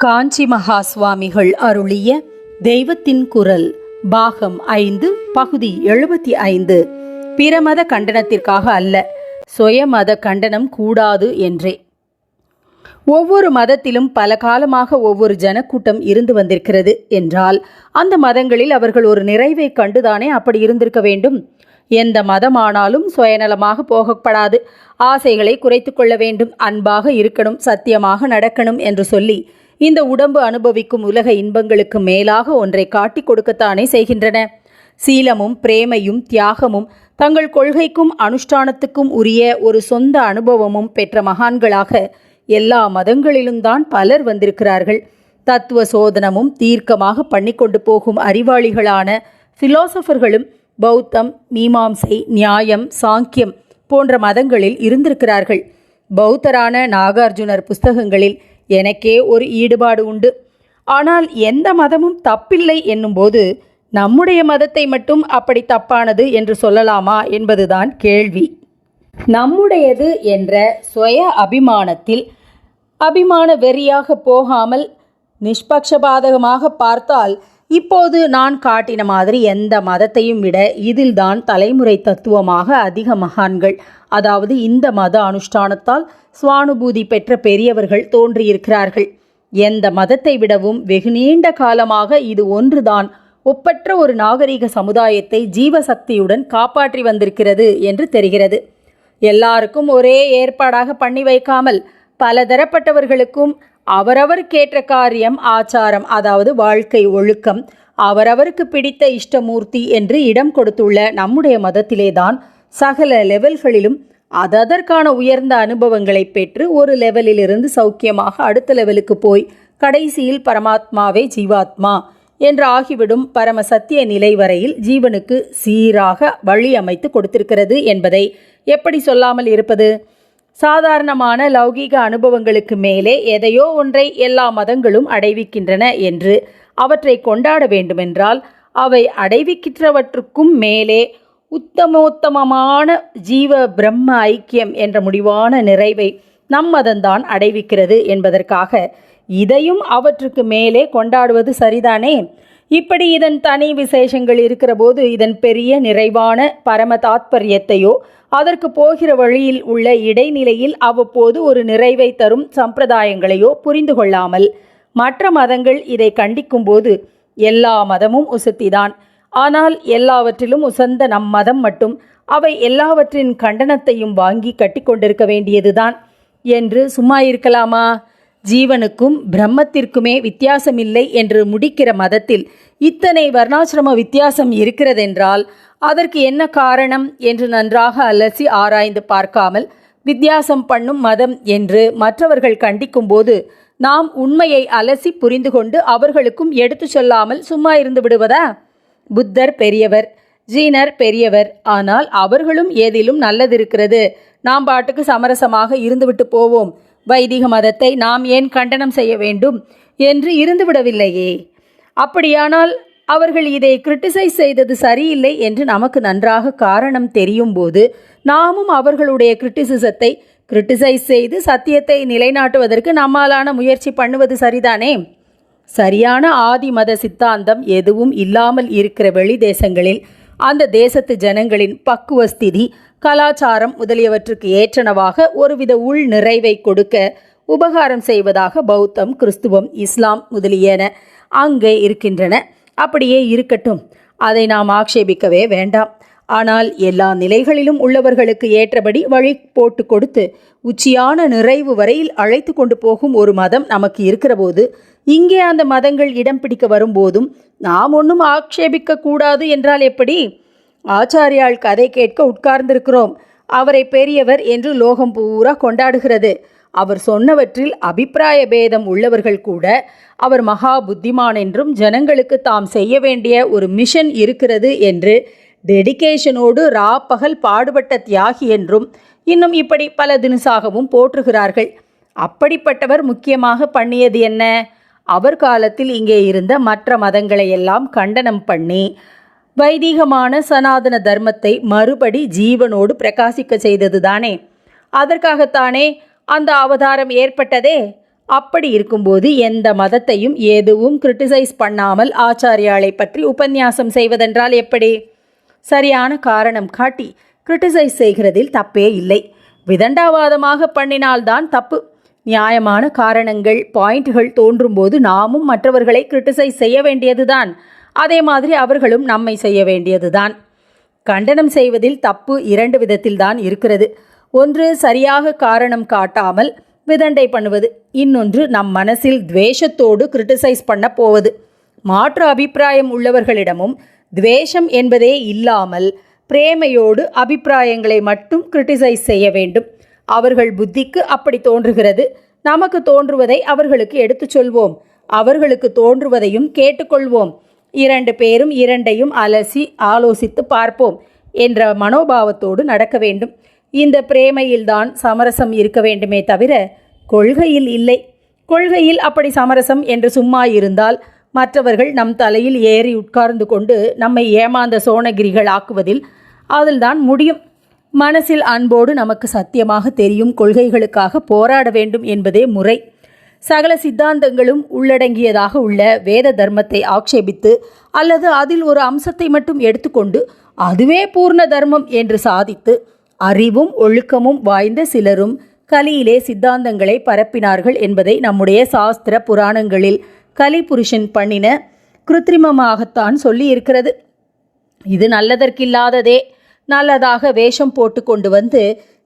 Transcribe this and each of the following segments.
காஞ்சி மகா சுவாமிகள் அருளிய தெய்வத்தின் குரல் பாகம் ஐந்து பகுதி எழுபத்தி ஐந்து. பிறமத கண்டனத்திற்காக அல்ல சுயமத கண்டனம் கூடாது என்றே. ஒவ்வொரு மதத்திலும் பல காலமாக ஒவ்வொரு ஜனக்கூட்டம் இருந்து வந்திருக்கிறது என்றால் அந்த மதங்களில் அவர்கள் ஒரு நிறைவை கண்டுதானே அப்படி இருந்திருக்க வேண்டும்? எந்த மதமானாலும் சுயநலமாக போகப்படாது. ஆசைகளை குறைத்து கொள்ள வேண்டும். அன்பாக இருக்கணும் சத்தியமாக நடக்கணும் என்று சொல்லி இந்த உடம்பு அனுபவிக்கும் உலக இன்பங்களுக்கு மேலாக ஒன்றை காட்டிக் கொடுக்கத்தானே செய்கின்றன. சீலமும் பிரேமையும் தியாகமும் தங்கள் கொள்கைக்கும் அனுஷ்டானத்துக்கும் உரிய ஒரு சொந்த அனுபவமும் பெற்ற மகான்களாக எல்லா மதங்களிலும் தான் பலர் வந்திருக்கிறார்கள். தத்துவ சோதனமும் தீர்க்கமாக பண்ணிக்கொண்டு போகும் அறிவாளிகளான பிலோசபர்களும் பௌத்தம் மீமாம்சை நியாயம் சாங்கியம் போன்ற மதங்களில் இருந்திருக்கிறார்கள். பௌத்தரான நாகார்ஜுனர் புஸ்தகங்களில் எனக்கே ஒரு ஈடுபாடு உண்டு. ஆனால் எந்த மதமும் தப்பில்லை என்னும்போது நம்முடைய மதத்தை மட்டும் அப்படி தப்பானது என்று சொல்லலாமா என்பதுதான் கேள்வி. நம்முடையது என்ற சுய அபிமானத்தில் அபிமான வெறியாக போகாமல் நிஷ்பக்ஷபாதகமாக பார்த்தால் இப்போது நான் காட்டின மாதிரி எந்த மதத்தையும் விட இதில்தான் தலைமுறை தத்துவமாக அதிக மகான்கள் அதாவது இந்த மத அனுஷ்டானத்தால் சுவானுபூதி பெற்ற பெரியவர்கள் தோன்றியிருக்கிறார்கள். எந்த மதத்தை விடவும் வெகு நீண்ட காலமாக இது ஒன்றுதான். ஒப்பற்ற ஒரு நாகரிக சமுதாயத்தை ஜீவசக்தியுடன் காப்பாற்றி வந்திருக்கிறது என்று தெரிகிறது. எல்லாருக்கும் ஒரே ஏற்பாடாக பண்ணி வைக்காமல் பலதரப்பட்டவர்களுக்கும் அவரவருக்கேற்ற காரியம் ஆச்சாரம் அதாவது வாழ்க்கை ஒழுக்கம் அவரவருக்கு பிடித்த இஷ்டமூர்த்தி என்று இடம் கொடுத்துள்ள நம்முடைய மதத்திலேதான் சகல லெவல்களிலும் அது அதற்கான உயர்ந்த அனுபவங்களை பெற்று ஒரு லெவலிலிருந்து சௌக்கியமாக அடுத்த லெவலுக்கு போய் கடைசியில் பரமாத்மாவே ஜீவாத்மா என்று ஆகிவிடும் பரம சத்திய நிலை வரையில் ஜீவனுக்கு சீராக வழி அமைத்து கொடுத்திருக்கிறது என்பதை எப்படி சொல்லாமல் இருப்பது? சாதாரணமான லௌகீக அனுபவங்களுக்கு மேலே எதையோ ஒன்றை எல்லா மதங்களும் அடைவிக்கின்றன என்று அவற்றை கொண்டாட வேண்டுமென்றால் அவை அடைவிக்கின்றவற்றுக்கும் மேலே உத்தமோத்தமமான ஜீவ பிரம்ம ஐக்கியம் என்ற முடிவான நிறைவை நம் மதம்தான் அடைவிக்கிறது என்பதற்காக இதையும் அவற்றுக்கு மேலே கொண்டாடுவது சரிதானே? இப்படி இதன் தனி விசேஷங்கள் இருக்கிற போது இதன் பெரிய நிறைவான பரம தாத்பரியத்தையோ அதற்கு போகிற வழியில் உள்ள இடைநிலையில் அவ்வப்போது ஒரு நிறைவை தரும் சம்பிரதாயங்களையோ புரிந்து கொள்ளாமல் மற்ற மதங்கள் இதை கண்டிக்கும்போது எல்லா மதமும் உசுத்திதான். ஆனால் எல்லாவற்றிலும் உசந்த நம் மதம் மட்டும் அவை எல்லாவற்றின் கண்டனத்தையும் வாங்கி கட்டிக்கொண்டிருக்க வேண்டியதுதான். என்று சும்மா இருக்கலாமா? ஜீவனுக்கும் பிரம்மத்திற்குமே வித்தியாசமில்லை என்று முடிக்கிற மதத்தில் இத்தனை வர்ணாசிரம வித்தியாசம் இருக்கிறதென்றால் அதற்கு என்ன காரணம் என்று நன்றாக அலசி ஆராய்ந்து பார்க்காமல் வித்தியாசம் பண்ணும் மதம் என்று மற்றவர்கள் கண்டிக்கும்போது நாம் உண்மையை அலசி புரிந்து கொண்டு அவர்களுக்கும் எடுத்து சொல்லாமல் சும்மா இருந்து விடுவதா? புத்தர் பெரியவர் ஜீனர் பெரியவர் ஆனால் அவர்களும் ஏதிலும் நல்லது இருக்கிறது நாம் பாட்டுக்கு சமரசமாக இருந்துவிட்டு போவோம். வைதிக மதத்தை நாம் ஏன் கண்டனம் செய்ய வேண்டும் என்று இருந்துவிடவில்லையே. அப்படியானால் அவர்கள் இதை கிரிட்டிசைஸ் செய்தது சரியில்லை என்று நமக்கு நன்றாக காரணம் தெரியும் போது நாமும் அவர்களுடைய கிரிட்டிசிசத்தை கிரிட்டிசைஸ் செய்து சத்தியத்தை நிலைநாட்டுவதற்கு நம்மாலான முயற்சி பண்ணுவது சரிதானே? சரியான ஆதிமத சித்தாந்தம் எதுவும் இல்லாமல் இருக்கிற வெளி தேசங்களில் அந்த தேசத்து ஜனங்களின் பக்குவ ஸ்திதி கலாச்சாரம் முதலியவற்றுக்கு ஏற்றனவாக ஒருவித உள் நிறைவை கொடுக்க உபகாரம் செய்வதாக பௌத்தம் கிறிஸ்துவம் இஸ்லாம் முதலியன அங்கே இருக்கின்றன. அப்படியே இருக்கட்டும். அதை நாம் ஆக்ஷேபிக்கவே வேண்டாம். ஆனால் எல்லா நிலைகளிலும் உள்ளவர்களுக்கு ஏற்றபடி வழி போட்டு கொடுத்து உச்சியான நிறைவு வரையில் அழைத்து கொண்டு போகும் ஒரு மதம் நமக்கு இருக்கிறபோது இங்கே அந்த மதங்கள் இடம் பிடிக்க வரும்போதும் நாம் ஒன்றும் ஆக்ஷேபிக்க கூடாது என்றால் எப்படி? ஆச்சாரியால் கதை கேட்க உட்கார்ந்திருக்கிறோம். அவரை பெரியவர் என்று லோகம் பூரா கொண்டாடுகிறது. அவர் சொன்னவற்றில் அபிப்பிராய பேதம் உள்ளவர்கள் கூட அவர் மகா புத்திமான் என்றும் ஜனங்களுக்கு தாம் செய்ய வேண்டிய ஒரு மிஷன் இருக்கிறது என்று டெடிகேஷனோடு ரா பகல் பாடுபட்ட தியாகி என்றும் இன்னும் இப்படி பல தினசாகவும் போற்றுகிறார்கள். அப்படிப்பட்டவர் முக்கியமாக பண்ணியது என்ன? அவர் காலத்தில் இங்கே இருந்த மற்ற மதங்களை எல்லாம் கண்டனம் பண்ணி வைதீகமான சனாதன தர்மத்தை மறுபடி ஜீவனோடு பிரகாசிக்க செய்தது தானே அதற்காகத்தானே அந்த அவதாரம் ஏற்பட்டதே. அப்படி இருக்கும்போது எந்த மதத்தையும் எதுவும் கிரிட்டிசைஸ் பண்ணாமல் ஆச்சாரியாளை பற்றி உபன்யாசம் செய்வதென்றால் எப்படி? சரியான காரணம் காட்டி கிரிட்டிசைஸ் செய்கிறதில் தப்பே இல்லை. விதண்டாவாதமாக பண்ணினால்தான் தப்பு. நியாயமான காரணங்கள் பாயிண்ட்கள் தோன்றும்போது நாமும் மற்றவர்களை கிரிட்டிசைஸ் செய்ய வேண்டியதுதான். அதே மாதிரி அவர்களும் நம்மை செய்ய வேண்டியதுதான். கண்டனம் செய்வதில் தப்பு இரண்டு விதத்தில்தான் இருக்கிறது. ஒன்று சரியாக காரணம் காட்டாமல் விதண்டை பண்ணுவது. இன்னொன்று நம் மனசில் துவேஷத்தோடு கிரிட்டிசைஸ் பண்ண போவது. மாற்று அபிப்பிராயம் உள்ளவர்களிடமும் துவேஷம் என்பதே இல்லாமல் பிரேமையோடு அபிப்பிராயங்களை மட்டும் கிரிட்டிசைஸ் செய்ய வேண்டும். அவர்கள் புத்திக்கு அப்படி தோன்றுகிறது. நமக்கு தோன்றுவதை அவர்களுக்கு எடுத்துச் சொல்வோம். அவர்களுக்கு தோன்றுவதையும் கேட்டுக்கொள்வோம். இரண்டு பேரும் இரண்டையும் அலசி ஆலோசித்து பார்ப்போம் என்ற மனோபாவத்தோடு நடக்க வேண்டும். இந்த பிரேமையில்தான் சமரசம் இருக்க வேண்டுமே தவிர கொள்கையில் இல்லை. கொள்கையில் அப்படி சமரசம் என்று சும்மா இருந்தால் மற்றவர்கள் நம் தலையில் ஏறி உட்கார்ந்து கொண்டு நம்மை ஏமாந்த சோனகிரிகள் ஆக்குவதில் அதில்தான் முடியும். மனசில் அன்போடு நமக்கு சத்தியமாக தெரியும் கொள்கைகளுக்காக போராட வேண்டும் என்பதே முறை. சகல சித்தாந்தங்களும் உள்ளடங்கியதாக உள்ள வேத தர்மத்தை ஆக்ஷேபித்து அல்லது அதில் ஒரு அம்சத்தை மட்டும் எடுத்துக்கொண்டு அதுவே பூர்ண தர்மம் என்று சாதித்து அறிவும் ஒழுக்கமும் வாய்ந்த சிலரும் கலியிலே சித்தாந்தங்களை பரப்பினார்கள் என்பதை நம்முடைய சாஸ்திர புராணங்களில் கலிபுருஷன் பண்ணின கிருத்திரிமமாகத்தான் சொல்லி இருக்கிறது இது நல்லதற்கில்லாததே. நல்லதாக வேஷம் போட்டு கொண்டு வந்து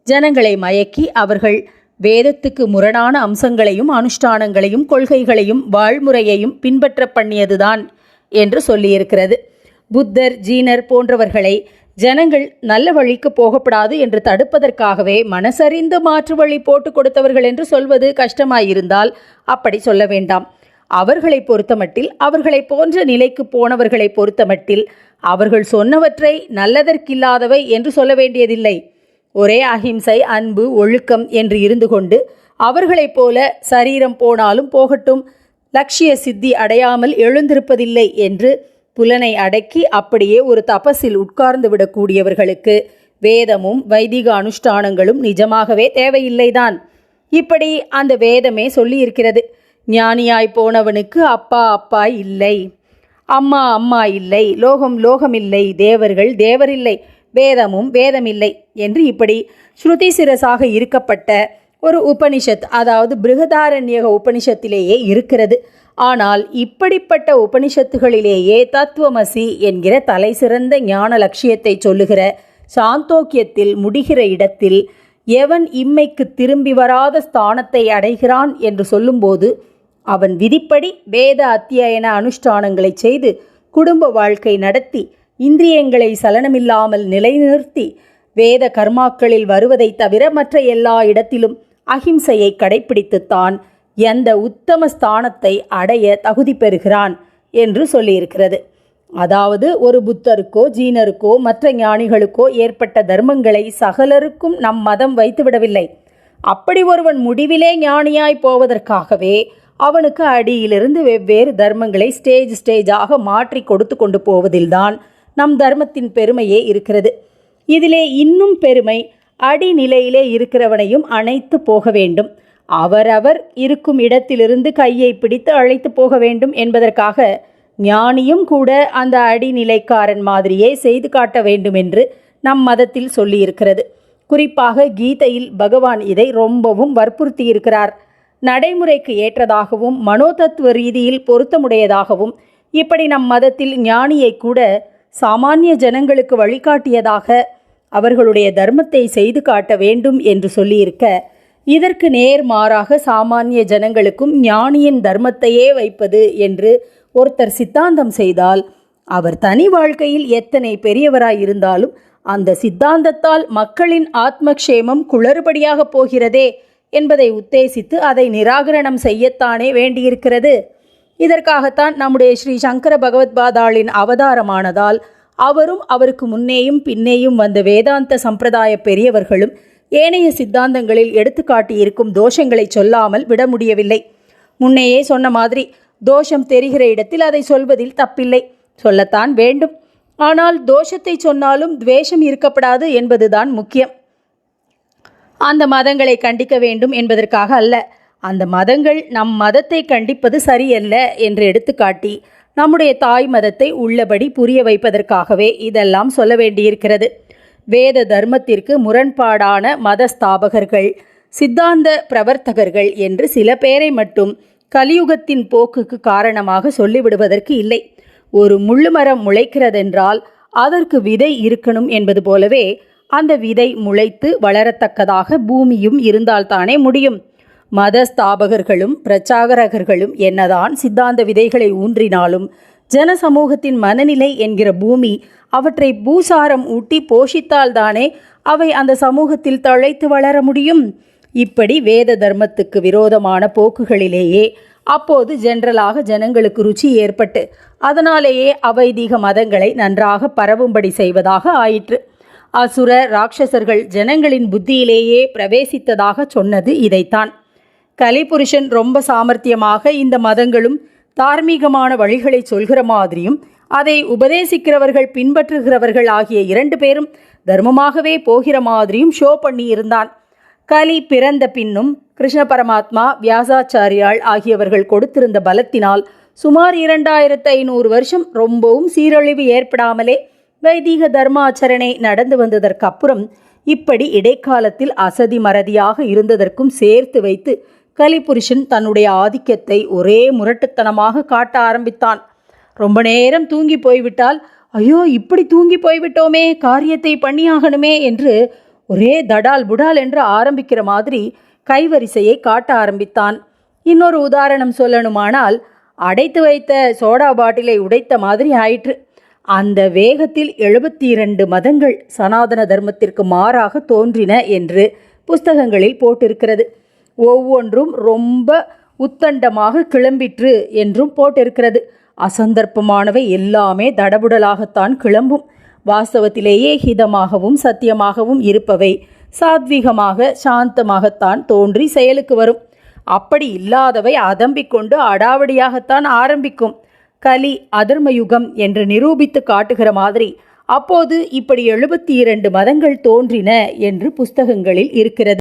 ஜனங்களை மயக்கி அவர்கள் வேதத்துக்கு முரணான அம்சங்களையும் அனுஷ்டானங்களையும் கொள்கைகளையும் வாழ்முறையையும் பின்பற்ற பண்ணியதுதான் என்று சொல்லியிருக்கிறது. புத்தர் ஜீனர் போன்றவர்களை ஜனங்கள் நல்ல வழிக்கு போகப்படாது என்று தடுப்பதற்காகவே மனசறிந்து மாற்று வழி போட்டு கொடுத்தவர்கள் என்று சொல்வது கஷ்டமாயிருந்தால் அப்படி சொல்ல வேண்டாம். அவர்களை பொறுத்தமட்டில் அவர்களை போன்ற நிலைக்கு போனவர்களை பொறுத்தமட்டில் அவர்கள் சொன்னவற்றை நல்லதற்கில்லாதவை என்று சொல்ல வேண்டியதில்லை. ஒரே அஹிம்சை அன்பு ஒழுக்கம் என்று இருந்து கொண்டு அவர்களைப் போல சரீரம் போனாலும் போகட்டும். லட்சிய சித்தி அடையாமல் எழுந்திருப்பதில்லை என்று புலனை அடக்கி அப்படியே ஒரு தபஸில் உட்கார்ந்து விடக்கூடியவர்களுக்கு வேதமும் வைதிக அனுஷ்டானங்களும் நிஜமாகவே தேவையில்லைதான். இப்படி அந்த வேதமே சொல்லியிருக்கிறது. ஞானியாய் போனவனுக்கு அப்பா அப்பா இல்லை. அம்மா அம்மா இல்லை. லோகம் லோகமில்லை தேவர்கள் தேவரில்லை. வேதமும் வேதமில்லை என்று இப்படி ஸ்ருதி சிரசாக இருக்கப்பட்ட ஒரு உபனிஷத் அதாவது பிருகதாரண்யக உபனிஷத்திலேயே இருக்கிறது. ஆனால் இப்படிப்பட்ட உபனிஷத்துகளிலேயே தத்துவமசி என்கிற தலை சிறந்த ஞான லட்சியத்தை சொல்லுகிற சாந்தோக்கியத்தில் முடிகிற இடத்தில் எவன் இம்மைக்கு திரும்பி வராத ஸ்தானத்தை அடைகிறான் என்று சொல்லும்போது அவன் விதிப்படி வேத அத்தியாயன அனுஷ்டானங்களை செய்து குடும்ப வாழ்க்கை நடத்தி இந்திரியங்களை சலனமில்லாமல் நிலைநிறுத்தி வேத கர்மாக்களில் வருவதைத் தவிர மற்ற எல்லா இடத்திலும் அகிம்சையை கடைப்பிடித்துத்தான் எந்த உத்தம ஸ்தானத்தை அடைய தகுதி பெறுகிறான் என்று சொல்லியிருக்கிறது. அதாவது ஒரு புத்தருக்கோ ஜீனருக்கோ மற்ற ஞானிகளுக்கோ ஏற்பட்ட தர்மங்களை சகலருக்கும் நம் மதம் வைத்துவிடவில்லை. அப்படி ஒருவன் முடிவிலே ஞானியாய் போவதற்காகவே அவனுக்கு அடியிலிருந்து வெவ்வேறு தர்மங்களை ஸ்டேஜ் ஸ்டேஜாக மாற்றி கொடுத்து கொண்டு போவதில்தான் நம் தர்மத்தின் பெருமையே இருக்கிறது. இதிலே இன்னும் பெருமை அடிநிலையிலே இருக்கிறவனையும் அணைத்து போக வேண்டும். அவரவர் இருக்கும் இடத்திலிருந்து கையை பிடித்து அழைத்து போக வேண்டும் என்பதற்காக ஞானியும் கூட அந்த அடிநிலைக்காரன் மாதிரியே செய்து காட்ட வேண்டும் என்று நம் மதத்தில் சொல்லியிருக்கிறது. குறிப்பாக கீதையில் பகவான் இதை ரொம்பவும் வற்புறுத்தியிருக்கிறார். நடைமுறைக்கு ஏற்றதாகவும் மனோதத்துவ ரீதியில் பொருத்தமுடையதாகவும் இப்படி நம் மதத்தில் ஞானியை கூட சாமானிய ஜனங்களுக்கு வழிகாட்டியதாக அவர்களுடைய தர்மத்தை செய்து காட்ட வேண்டும் என்று சொல்லியிருக்க இதற்கு நேர்மாறாக சாமானிய ஜனங்களுக்கும் ஞானியின் தர்மத்தையே வைப்பது என்று ஒருத்தர் சித்தாந்தம் செய்தால் அவர் தனி வாழ்க்கையில் எத்தனை பெரியவராயிருந்தாலும் அந்த சித்தாந்தத்தால் மக்களின் ஆத்மக்ஷேமம் குளறுபடியாக போகிறதே என்பதை உத்தேசித்து அதை நிராகரணம் செய்யத்தானே வேண்டியிருக்கிறது. இதற்காகத்தான் நம்முடைய ஸ்ரீ சங்கர பகவத்பாதாளின் அவதாரமானதால் அவரும் அவருக்கு முன்னேயும் பின்னேயும் வந்த வேதாந்த சம்பிரதாய பெரியவர்களும் ஏனைய சித்தாந்தங்களில் எடுத்துக்காட்டியிருக்கும் தோஷங்களை சொல்லாமல் விட முடியவில்லை. முன்னையே சொன்ன மாதிரி தோஷம் தெரிகிற இடத்தில் அதை சொல்வதில் தப்பில்லை. சொல்லத்தான் வேண்டும். ஆனால் தோஷத்தை சொன்னாலும் துவேஷம் இருக்கப்படாது என்பதுதான் முக்கியம். அந்த மதங்களை கண்டிக்க வேண்டும் என்பதற்காக அல்ல. அந்த மதங்கள் நம் மதத்தை கண்டிப்பது சரியல்ல என்று எடுத்துக்காட்டி நம்முடைய தாய் மதத்தை உள்ளபடி புரிய வைப்பதற்காகவே இதெல்லாம் சொல்ல வேண்டியிருக்கிறது. வேத தர்மத்திற்கு முரண்பாடான மத ஸ்தாபகர்கள் சித்தாந்த பிரவர்த்தகர்கள் என்று சில பேரை மட்டும் கலியுகத்தின் போக்குக்கு காரணமாக சொல்லிவிடுவதற்கு இல்லை. ஒரு முள்ளுமரம் முளைக்கிறதென்றால் அதற்கு விதை இருக்கணும் என்பது போலவே அந்த விதை முளைத்து வளரத்தக்கதாக பூமியும் இருந்தால்தானே முடியும். மத ஸ்தாபகர்களும் பிரச்சாரகர்களும் என்னதான் சித்தாந்த விதைகளை ஊன்றினாலும் ஜன சமூகத்தின் மனநிலை என்கிற பூமி அவற்றை பூசாரம் ஊட்டி போஷித்தால்தானே அவை அந்த சமூகத்தில் தழைத்து வளர முடியும். இப்படி வேத தர்மத்துக்கு விரோதமான போக்குகளிலேயே அப்போது ஜென்ரலாக ஜனங்களுக்கு ருச்சி ஏற்பட்டு அதனாலேயே அவைதீக மதங்களை நன்றாக பரவும்படி செய்வதாக ஆயிற்று. அசுர ராட்சசர்கள் ஜனங்களின் புத்தியிலேயே பிரவேசித்ததாக சொன்னது இதைத்தான். கலிபுருஷன் ரொம்ப சாமர்த்தியமாக இந்த மதங்களும் தார்மீகமான வழிகளை சொல்கிற மாதிரியும் அதை உபதேசிக்கிறவர்கள் பின்பற்றுகிறவர்கள் ஆகிய இரண்டு பேரும் தர்மமாகவே போகிற மாதிரியும் ஷோ பண்ணி இருந்தான் கலி பிறந்த பின்னும் கிருஷ்ண பரமாத்மா வியாசாச்சாரியாள் ஆகியவர்கள் கொடுத்திருந்த பலத்தினால் சுமார் இரண்டாயிரத்து ஐநூறு வருஷம் ரொம்பவும் சீரழிவு ஏற்படாமலே வைதீக தர்மாச்சரணை நடந்து வந்ததற்கு அப்புறம் இப்படி இடைக்காலத்தில் அசதி மறதியாக இருந்ததற்கும் சேர்த்து வைத்து கலிபுருஷன் தன்னுடைய ஆதிக்கத்தை ஒரே முரட்டுத்தனமாக காட்ட ஆரம்பித்தான். ரொம்ப நேரம் தூங்கி போய்விட்டால் ஐயோ இப்படி தூங்கி போய்விட்டோமே காரியத்தை பண்ணியாகணுமே என்று ஒரே தடால் புடால் என்று ஆரம்பிக்கிற மாதிரி கைவரிசையை காட்ட ஆரம்பித்தான். இன்னொரு உதாரணம் சொல்லணுமானால் அடைத்து வைத்த சோடா பாட்டிலை உடைத்த மாதிரி ஆயிற்று. அந்த வேகத்தில் எழுபத்தி இரண்டு மதங்கள் சனாதன தர்மத்திற்கு மாறாக தோன்றின என்று புஸ்தகங்களில் போட்டிருக்கிறது. ஒவ்வொன்றும் ரொம்ப உத்தண்டமாக கிளம்பிற்று என்றும் போட்டிருக்கிறது. அசந்தர்ப்பமானவை எல்லாமே தடபுடலாகத்தான் கிளம்பும். வாஸ்தவத்திலேயே ஹிதமாகவும் சத்தியமாகவும் இருப்பவை சாத்வீகமாக சாந்தமாகத்தான் தோன்றி செயலுக்கு வரும். அப்படி இல்லாதவை அதம்பிக்கொண்டு அடாவடியாகத்தான் ஆரம்பிக்கும். கலி அதர்மயுகம் என்று நிரூபித்து காட்டுகிற மாதிரி அப்போது இப்படி எழுபத்தி இரண்டு மதங்கள் தோன்றின என்று புஸ்தகங்களில் இருக்கிறது.